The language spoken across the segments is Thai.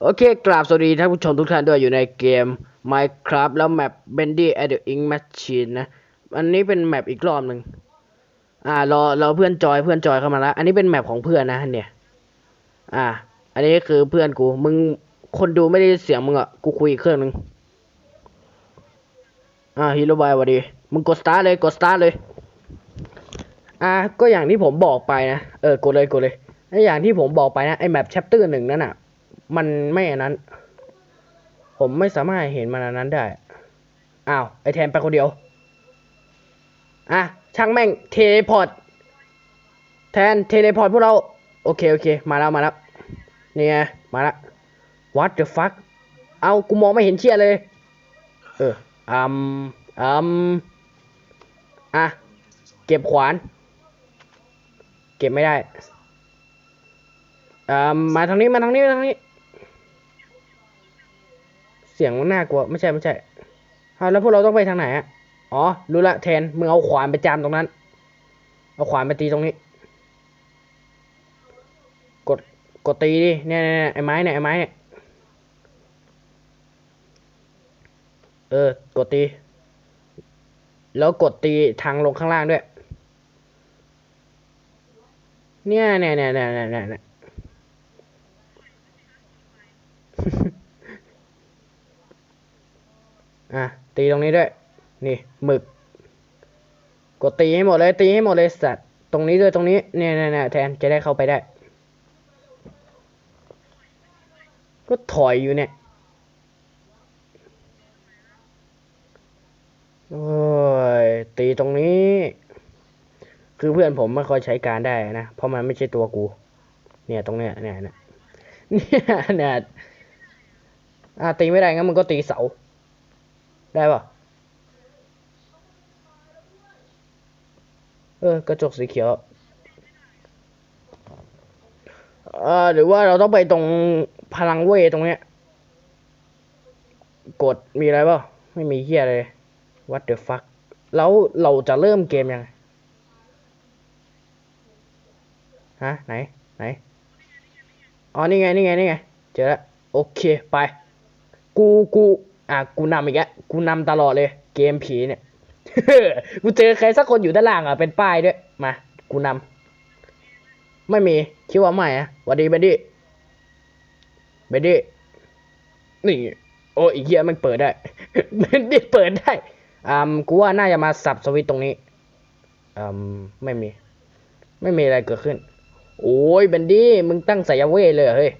โอเค กราบสวัสดีท่านผู้ชมทุกท่านด้วยอยู่ในเกม Minecraft แล้วแมป Bendy at the Ink Machine นะ อันนี้เป็นแมปอีกรอบหนึ่งอ่ารอรอเพื่อนจอยเพื่อนจอยเข้ามาแล้ว อันนี้เป็นแมปของเพื่อนนะเนี่ย อ่า อันนี้คือเพื่อนกู มึงคนดูไม่ได้เสียงมึงอะ กูคุยเครื่องหนึ่งอ่าฮีโร่บายสวัสดี มึงกดสตาร์เลยกดสตาร์เลย อ่า ก็อย่างที่ผมบอกไปนะ เออกดเลยกดเลย อย่างที่ผมบอกไปนะไอแมปแชปเตอร์หนึ่งนั่นอะ มันไม่อันนั้น ผมไม่สามารถเห็นมันอันนั้นได้ อ้าว ไอแทนไปคนเดียว อะ ช่างแม่งเทเลพอร์ต แทนเทเลพอร์ตพวกเรา โอเค โอเค มาแล้ว มาแล้วนี่ไงมาแล้ว what the fuck เอากูมองไม่เห็นเชี่ยเลย เอออืมอืมอะ เก็บขวาน เก็บไม่ได้อ่ามาทางนี้ มาทางนี้ มาทางนี้ เสียงมันน่ากลัว ไม่ใช่ไม่ใช่เอาแล้วพวกเราต้องไปทางไหนอะอ๋อ รู้ละแทน มึงเอาขวานไปจามตรงนั้น เอาขวานไปตีตรงนี้ กด กดตีดิ เนี่ยเนี่ยเนี่ยไอ้ไม้เนี่ย ไอ้ไม้เนี่ย เออ กดตี แล้วกดตีทางลงข้างล่างด้วย เนี่ยเนี่ยเนี่ยเนี่ยเนี่ยเนี่ยเนี่ย อะตีตรงนี้ด้วย นี่หมึก กดตีให้หมดเลยตีให้หมดเลยสัตว์ตรงนี้ด้วยตรงนี้เนี่ยเนี่ยเนี่ยแทนจะได้เข้าไปได้ ก็ถอยอยู่เนี่ยโอ้ยตีตรงนี้ คือเพื่อนผมไม่ค่อยใช้การได้นะ เพราะมันไม่ใช่ตัวกู เนี่ยตรงเนี้ยเนี่ยเนี่ยเนี่ยเนี่ยอะตีไม่ได้งั้นมึงก็ตีเสา ได้ปะเออกระจกสีเขียวเอ่อหรือว่าเราต้องไปตรงพลังเวตรงเนี้ย กดมีอะไรปล่าไม่มีเฮียเลย what the fuck แล้วเราจะเริ่มเกมยังไงฮะไหนไหนอ๋อนี่ไงนี่ไงนี่ไงเจอแล้วโอเคไป กูกู อะกูนำอีกแล้วกูนำตลอดเลย เกมผีเนี่ยกูเจอใครสักคนอยู่ด้านล่างอะเป็นป้ายด้วยมากูนำไม่มีคิดว่าไม่อะวัสดีเบดดี้เบดดี้นี่โอ้อีกเหี้ยมันเปิดได้เบดดี้เปิดได้อ่ากูว่าน่าจะมาสับสวิตตรงนี้อืมไม่มี ไม่มีอะไรเกิดขึ้น โอ้ยเบนดี้มึงตั้งสายเวทเลยเฮ้ย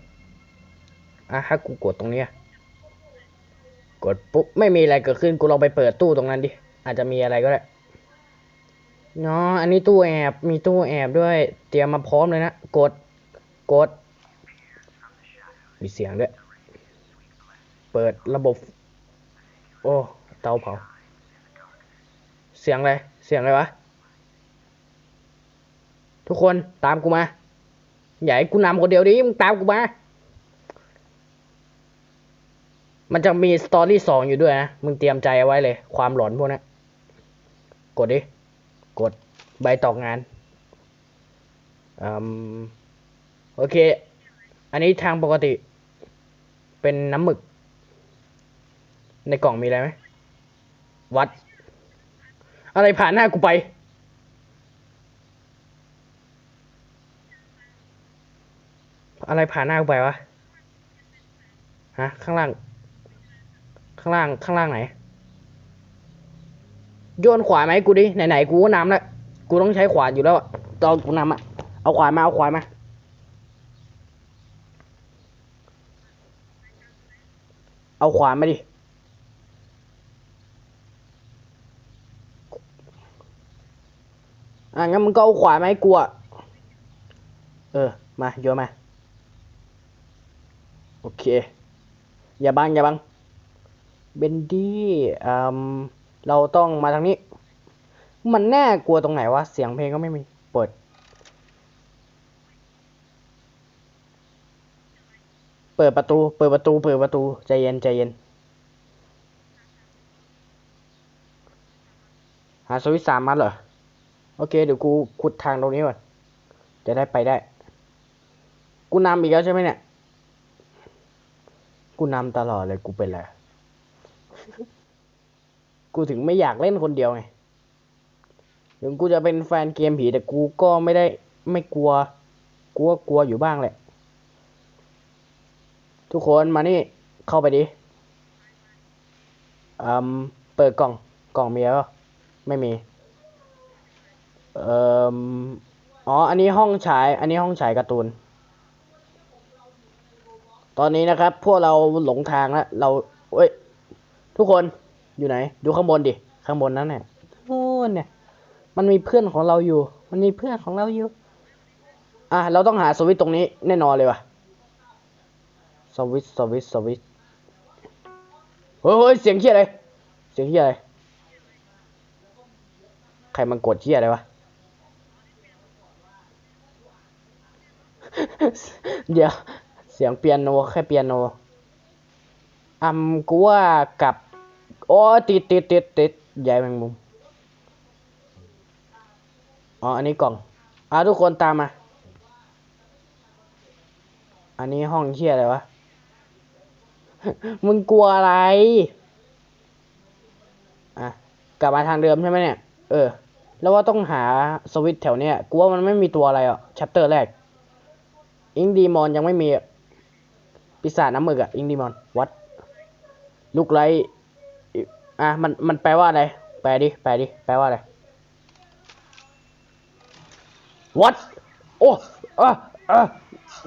อะถ้ากูกดตรงเนี้ย กดปุ๊บไม่มีอะไรเกิดขึ้นกูลองไปเปิดตู้ตรงนั้นดิ อาจจะมีอะไรก็ได้เนาะอันนี้ตู้แอบมีตู้แอบด้วย เตรียมมาพร้อมเลยนะ กดกด มีเสียงด้วย เปิดระบบ โอ้ เตาเผา เสียงอะไร เสียงอะไรวะ ทุกคนตามกูมา อย่าให้กูนำคนเดียวดิมึงตามกูมา มันจะมีสตอรี่สองอยู่ด้วยนะ มึงเตรียมใจเอาไว้เลย ความหลอนพวกนี้กดดิ กดใบตอกงานอืมโอเค อันนี้ทางปกติ เป็นน้ำหมึก ในกล่องมีอะไรไหม วัด อะไรผ่านหน้ากูไปอะไรผ่านหน้ากูไปวะ ฮะ ข้างล่าง ข้างล่างข้างล่างไหน โยนขวานมาให้กูดิไหนๆกูก็นำแล้วกูต้องใช้ขวานอยู่แล้วตอนกูนำอะเอาขวานมาเอาขวานมาเอาขวานมาดิอะงั้นมึงก็เอาขวานมาให้กูอะเออมาโยนมาโอเคอย่าบังอย่าบัง เบนดี้อืมเราต้องมาทางนี้ มันแน่กลัวตรงไหนวะ เสียงเพลงก็ไม่มี เปิด เปิดประตู เปิดประตู เปิดประตู ใจเย็น ใจเย็น หาสวิตช์สามมัดเหรอ โอเค เดี๋ยวกูขุดทางตรงนี้ก่อน จะได้ไปได้ กูนำอีกแล้วใช่ไหมเนี่ย กูนำตลอดเลย กูเป็นไร กูถึงไม่อยากเล่นคนเดียวไงถึงกูจะเป็นแฟนเกมผีแต่กูก็ไม่ได้ไม่กลัวกลัวกลัวอยู่บ้างแหละ ทุกคนมานี่เข้าไปดิอืมเปิดกล่องกล่องมีแล้วไม่มีเอ่ออ๋อ อันนี้ห้องฉาย อันนี้ห้องฉายการ์ตูน ตอนนี้นะครับ พวกเราหลงทางแล้ว เราเอ้ย ทุกคนอยู่ไหน ดูข้างบนดิ ข้างบนนั้นเนี่ยโน่นเนี่ย มันมีเพื่อนของเราอยู่ มันมีเพื่อนของเราอยู่ อะ เราต้องหาสวิตช์ตรงนี้แน่นอนเลยว่ะ สวิตช์สวิตช์สวิตช์เฮ้ยเฮ้ยเสียงเฮียอะไร เสียงเฮียอะไร ใครมันกดเฮียอะไรวะ เดี๋ยว เสียงเปียโนแค่เปียโนอืมกูว่ากลับ โอ้ติดติดติดติดใหญ่แมงมุม อ๋อ อันนี้กล่อง อะทุกคนตามมา อันนี้ห้องเชี่ยอะไรวะ มึงกลัวอะไร อะ กลับมาทางเดิมใช่ไหมเนี่ย เออ แล้วว่าต้องหาสวิตแถวเนี้ยกูว่ามันไม่มีตัวอะไรอะแชปเตอร์แรก อิงดีมอนยังไม่มี ปีศาจน้ำมึกอะ อิงดีมอน วัด ลูกไร อะมันมันแปลว่าอะไร แปลดิ แปลดิ แปลว่าอะไร what โอ้เออเออ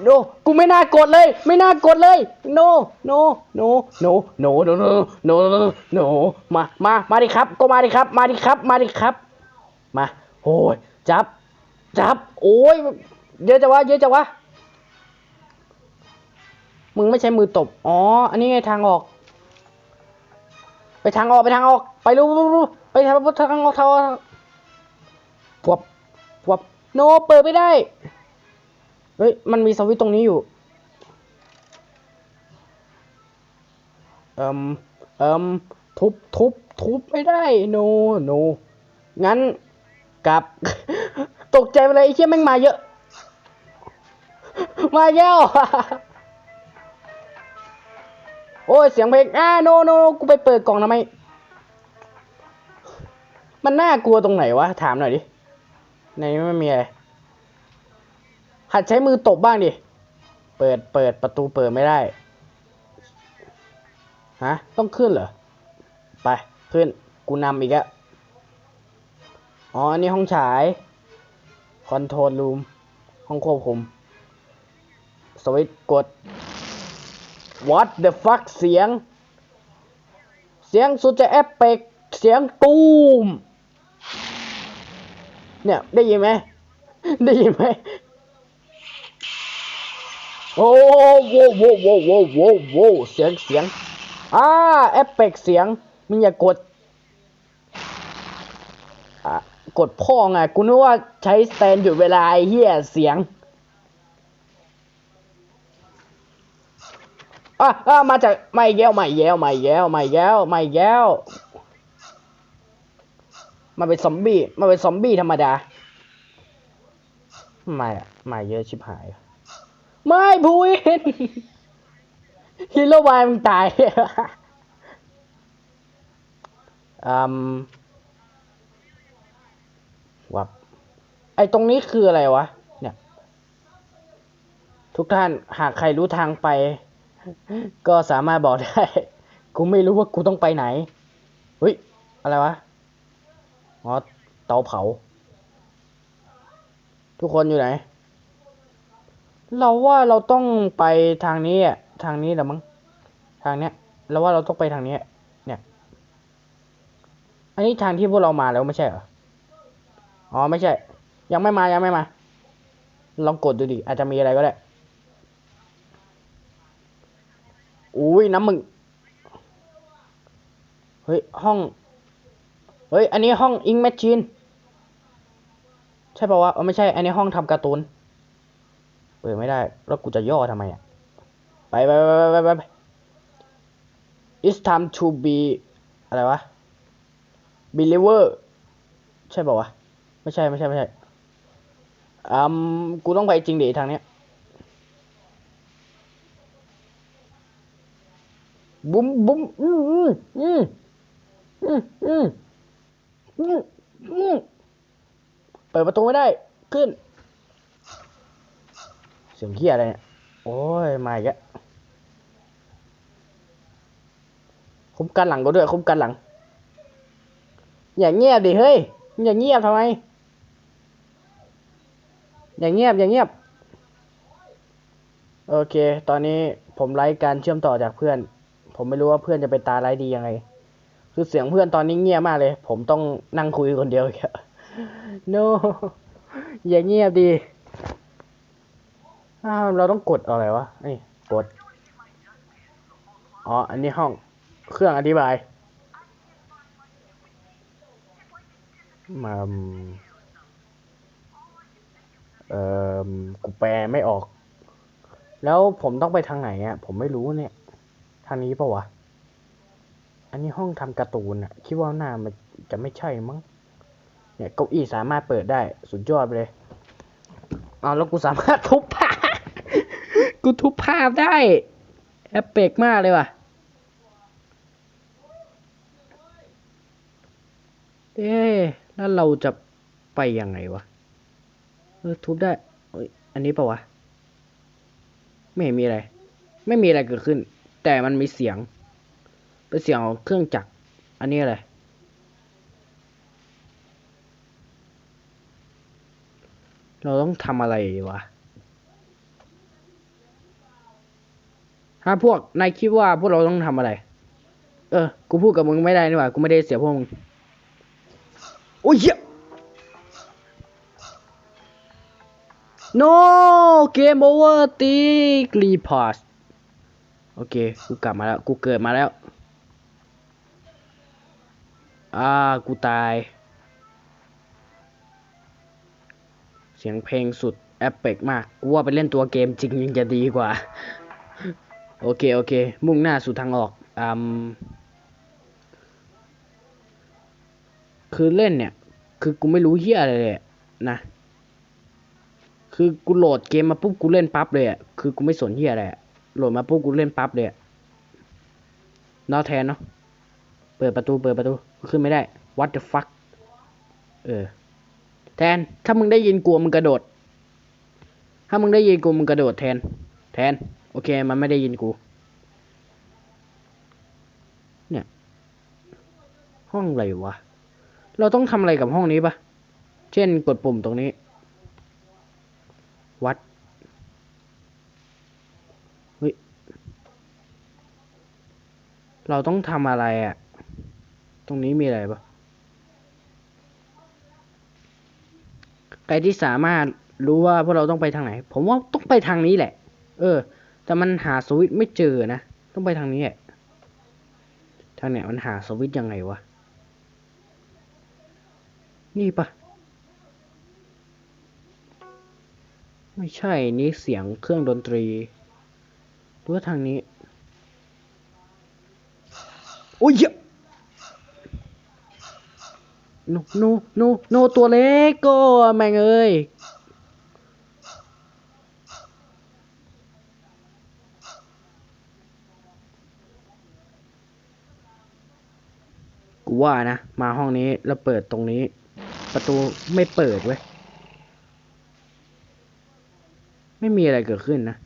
no กูไม่น่ากดเลย ไม่น่ากดเลย no no no no no no no no no no มา มา มาดิครับ ก็มาดิครับ มาดิครับ มาดิครับ มาโอ้ยจับ จับ โอ้ย เยอะจังวะ เยอะจังวะ มึงไม่ใช้มือตบ อ๋อ อันนี้ไงทางออก ไปทางออกไปทางออก ไปรู้ไปทางทางออกทางออกพวบพวบโนเปิดไม่ได้ เฮ้ย มันมีสวิตช์ตรงนี้อยู่ เอิมเอิมทุบทุบทุบไม่ได้ โนโนงั้นกลับ ตกใจไปเลยไอ้เชี่ยแม่งมาเยอะ มาเยอะ โอ้ยเสียงเพลงอ่าโนโนกูไปเปิดกล่องทำไม มันน่ากลัวตรงไหนวะ ถามหน่อยดิ ในนี้ไม่มีอะไร หัดใช้มือตบบ้างดิ เปิดเปิดประตูเปิดไม่ได้ ฮะ ต้องขึ้นเหรอ ไป ขึ้น กูนำอีกแล้วอ๋อ อันนี้ห้องฉาย คอนโทรลรูม ห้องควบคุม สวิตช์กด What the fuck เสียง เสียงสุดจะแอปเปกเสียงตูม เนี่ย ได้ยินไหม ได้ยินไหม โอ้โวโวโวโวโวโว้โว้เสียงเสียง อ่าเอฟเฟกเสียง มึงอย่ากดกดพ่อไงกูนึกว่าใช้สแตนหยุดเวลาไอ้เหี้ยเสียง อะอะมาจากไม่แย้วไม่แย้วไม่แย้วไม่แย้วไม่แย้วมาเป็นซอมบี้มาเป็นซอมบี้ธรรมดาไม่อะไม่เยอะชิบหาย ไม่พูวินฮีโร่บายมึงตายอืมวับไอตรงนี้คืออะไรวะ เนี่ย ทุกท่านหากใครรู้ทางไป ก็สามารถบอกได้ กูไม่รู้ว่ากูต้องไปไหน เฮ้ย อะไรวะ อ๋อ เตาเผา ทุกคนอยู่ไหน เราว่าเราต้องไปทางนี้อะ ทางนี้แหละมั้ง ทางเนี้ย เราว่าเราต้องไปทางนี้ เนี่ย อันนี้ทางที่พวกเรามาแล้วไม่ใช่เหรอ อ๋อ ไม่ใช่ ยังไม่มา ยังไม่มา ลองกดดูดิ อาจจะมีอะไรก็ได้ อุ้ยน้ำมึง เฮ้ย ห้อง เฮ้ย อันนี้ห้องอิงแมชชีน ใช่ป่าวะเออไม่ใช่ อันนี้ห้องทำการ์ตูน เปิดไม่ได้ แล้วกูจะย่อทำไมอะ ไปไปไปไปไปไป it's time to be อะไรวะ believer ใช่ป่าวะ ไม่ใช่ไม่ใช่ไม่ใช่อืมกูต้องไปจริงดิทางเนี้ย บุ้มบุ้มอืมอืมอืมอืมอืมอืมอืมเปิดประตูไม่ได้ ขึ้น เสียงเฮียอะไรเนี่ย โอ้ย มาอีกแล้วคุ้มกันหลังก็ด้วย คุ้มกันหลัง อย่าเงียบดิเฮ้ย อย่าเงียบทำไม อย่าเงียบ อย่าเงียบ โอเค ตอนนี้ผมไลฟ์การเชื่อมต่อจากเพื่อน ผมไม่รู้ว่าเพื่อนจะไปตาไลฟ์ดียังไง คือเสียงเพื่อนตอนนี้เงียบมากเลย ผมต้องนั่งคุยคนเดียวอีกอะ no อย่าเงียบดีอ้าวเราต้องกดอะไรวะนี่กด อ๋อ อันนี้ห้อง เครื่องอธิบายมาเอ่อกูแปลไม่ออก แล้วผมต้องไปทางไหนอะ ผมไม่รู้เนี่ยางนี้ปะวะ อันนี้ห้องทำการ์ตูนอะคิดว่าหน้ามันจะไม่ใช่มั้ง เนี่ยเก้าอี้สามารถเปิดได้ สุดยอดไปเลยเอาแล้วกูสามารถทุบภาพกูทุบภาพได้แอปเปกมากเลยว่ะ เอ๊แล้วเราจะไปยังไงวะ เออทุบได้เอ้ยอันนี้ปะวะ ไม่เห็นมีอะไร ไม่มีอะไรเกิดขึ้น แต่มันมีเสียง เป็นเสียงของเครื่องจักร อันนี้อะไร เราต้องทำอะไรวะถ้าพวก นายคิดว่าพวกเราต้องทำอะไร เออ กูพูดกับมึงไม่ได้นี่หว่า กูไม่ได้เสียพวกมึง โอ้ยเย no game over ตีกรีพอส โอเค กูกลับมาแล้ว กูเกิดมาแล้ว อ่า กูตาย เสียงเพลงสุดแอปเปกมาก กูว่าไปเล่นตัวเกมจริงยังจะดีกว่า โอเค โอเค มุ่งหน้าสู่ทางออกอืมคือเล่นเนี่ย คือกูไม่รู้เฮียอะไรเลยนะ คือกูโหลดเกมมาปุ๊บกูเล่นปั๊บเลยอะ คือกูไม่สนเฮียอะไรอะ โหลดมาปุ๊บกูเล่นปั๊บเลยนอแทนเนาะ เปิดประตูเปิดประตู ขึ้นไม่ได้ what the fuck เออ แทน ถ้ามึงได้ยินกูมึงกระโดด ถ้ามึงได้ยินกูมึงกระโดดแทน แทน โอเค มันไม่ได้ยินกู เนี่ย ห้องอะไรวะ เราต้องทำอะไรกับห้องนี้ปะเช่นกดปุ่มตรงนี้ วัด เฮ้ย เราต้องทำอะไรอะ่ะ ตรงนี้มีอะไรปะใครที่สามารถรู้ว่าพวกเราต้องไปทางไหน ผมว่าต้องไปทางนี้แหละ เออ แต่มันหาสวิตช์ไม่เจอนะ ต้องไปทางนี้แหละ ทางเนี้ยมันหาสวิตช์ยังไงวะ นี่ปะไม่ใช่ นี่เสียงเครื่องดนตรีหรือว่าทางนี้ โอ้ยโนโนโนโนตัวเล็กก็แม่งเอ้ยกูว่านะ มาห้องนี้แล้วเปิดตรงนี้ ประตูไม่เปิดเว้ย ไม่มีอะไรเกิดขึ้นนะ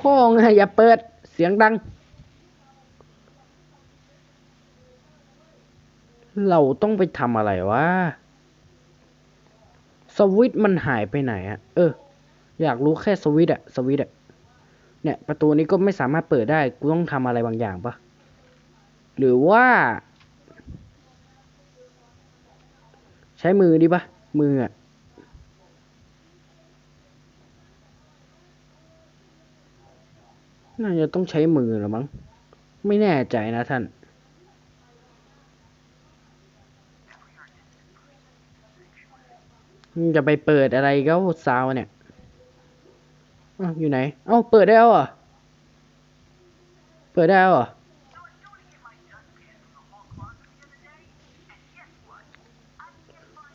พ่อไงอย่าเปิด เสียงดัง เราต้องไปทำอะไรวะ สวิตมันหายไปไหนอะเออ อยากรู้แค่สวิตอะสวิตอะเนี่ย ประตูนี้ก็ไม่สามารถเปิดได้ กูต้องทำอะไรบางอย่างปะหรือว่า ใช้มือดีปะมืออะ น่าจะต้องใช้มือหรือมั้ง ไม่แน่ใจนะท่าน จะไปเปิดอะไรก็ซาวเนี่ยอ้อยู่ไหน เอ้า เปิดได้แล้วเหรอ เปิดได้แล้วเหรอ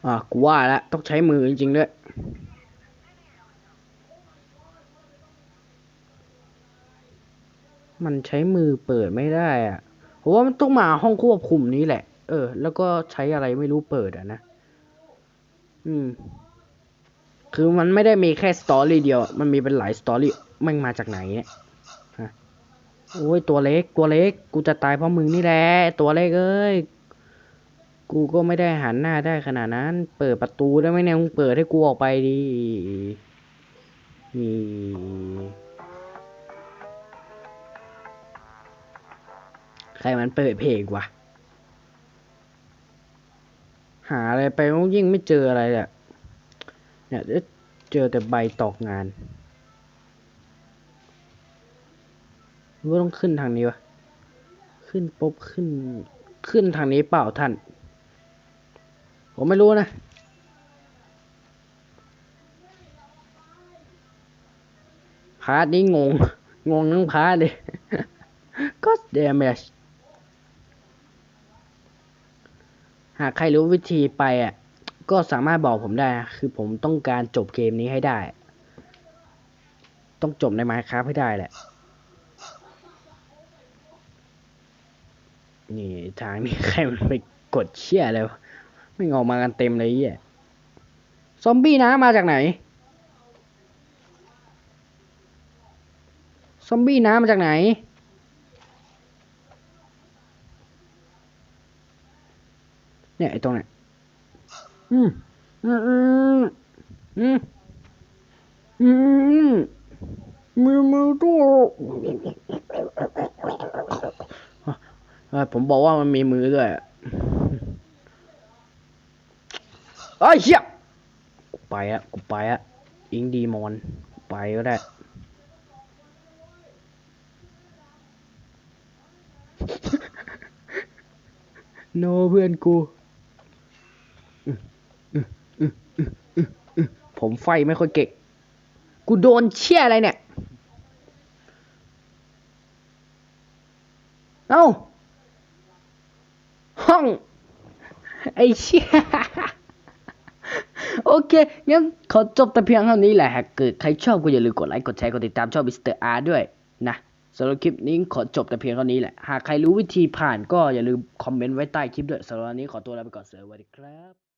อะกูว่าแล้วต้องใช้มือจริงๆด้วย มันใช้มือเปิดไม่ได้อะผมว่ามันต้องมาห้องควบคุมนี้แหละ เออ แล้วก็ใช้อะไรไม่รู้เปิดอะนะ อืม คือมันไม่ได้มีแค่สตอรี่เดียว มันมีเป็นหลายสตอรี่มันมาจากไหนเนี่ยฮะโอ้ยตัวเล็ก ตัวเล็ก กูจะตายเพราะมึงนี่แหละ ตัวเล็กเอ้ย กูก็ไม่ได้หันหน้าได้ขนาดนั้น เปิดประตูได้ไหมเนี่ยมึงเปิดให้กูออกไปดินี่ ใครมันเปิดเพลงวะ หาอะไรไปก็ยิ่งไม่เจออะไรเละเนี่ยเจอแต่ใบตอกงานว่าต้องขึ้นทางนี้วะ ขึ้นปุ๊บขึ้น ขึ้นทางนี้เปล่าท่าน ผมไม่รู้นะพาร์ทนี้งง งงทั้งพาร์ทเลยก็เดมช หากใครรู้วิธีไปอะก็สามารถบอกผมได้นะคือผมต้องการจบเกมนี้ให้ได้ ต้องจบใน Minecraft ให้ได้แหละ นี่ทางนี้ใครมันไปกดเชี่ยเลยวไม่งออกมากันเต็มเลยอะซอมบี้น้ำมาจากไหน ซอมบี้น้ำมาจากไหน เนี่ยไอ้ตรงเนี้ยอืมอืมอืมอืมอืมมือมือตัวเอ้ยผมบอกว่ามันมีมือด้วยอะเอ้ยเฮียกูไปอะกูไปอะอิงดีมอนกูไปก็ได้โนเพื่อนกู ผมไฟไม่ค่อยเก่ง กูโดนเชี่ยอะไรเนี่ย เอ้า ห้อง ไอ้เชี่ยโอเค งั้นขอจบแต่เพียงเท่านี้แหละ หากเกิดใครชอบก็อย่าลืมกดไลค์ กดแชร์ กดติดตามช่องมิสเตอร์อาร์ด้วยนะสำหรับคลิปนี้ขอจบแต่เพียงเท่านี้แหละ หากใครรู้วิธีผ่านก็อย่าลืมคอมเมนต์ไว้ใต้คลิปด้วยสำหรับวันนี้ขอตัวลาไปก่อน สวัสดีครับ